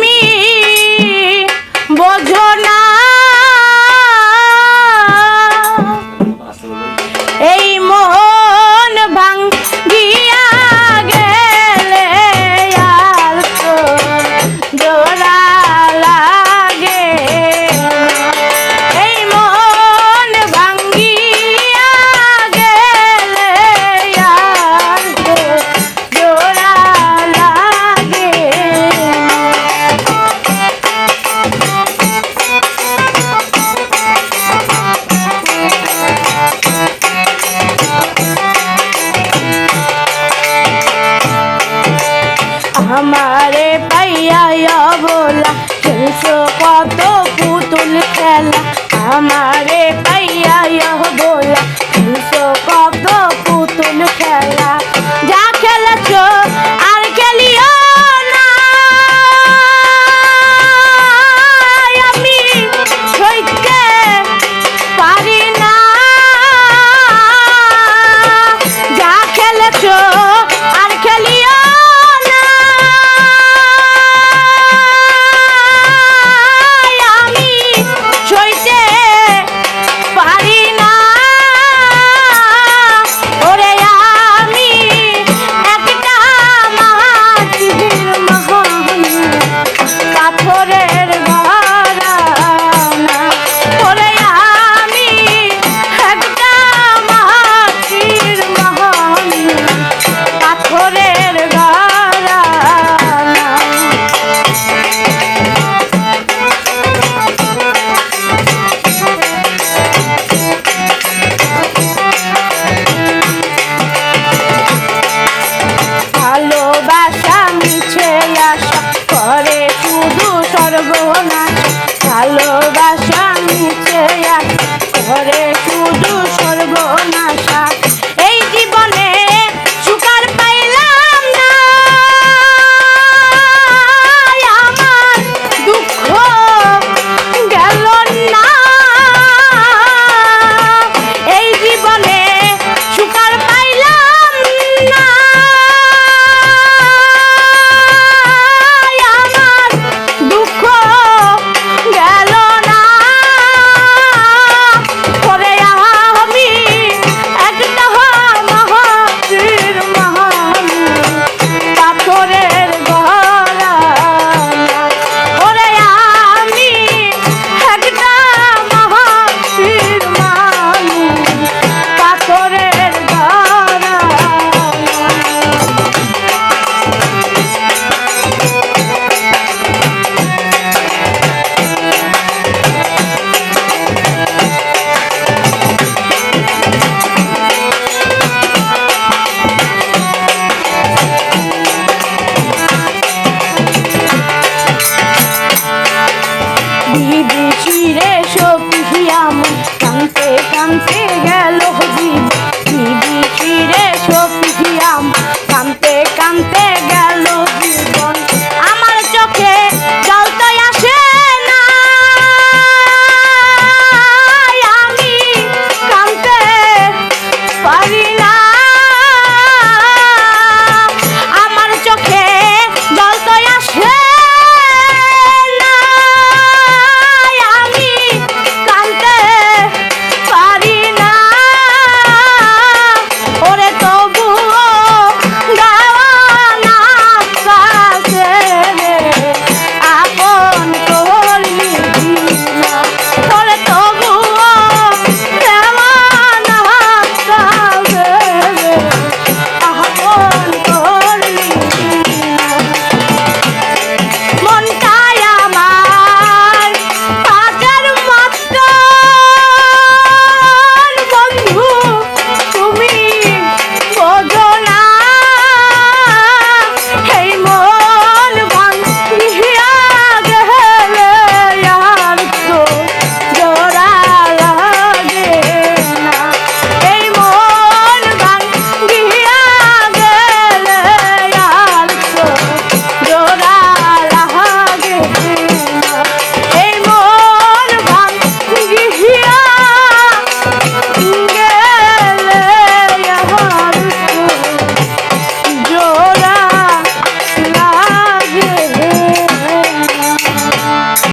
তুমি বোঝো না আমারে পাইয়া বলা খেলছো কত পুতুল খেলা। আমারে পাইয়া বলা খেলছো কত পুতুল খেলা। যা খেলেছো আর খেলিও যা খেলেছো por গ্রহণ গেল জীবন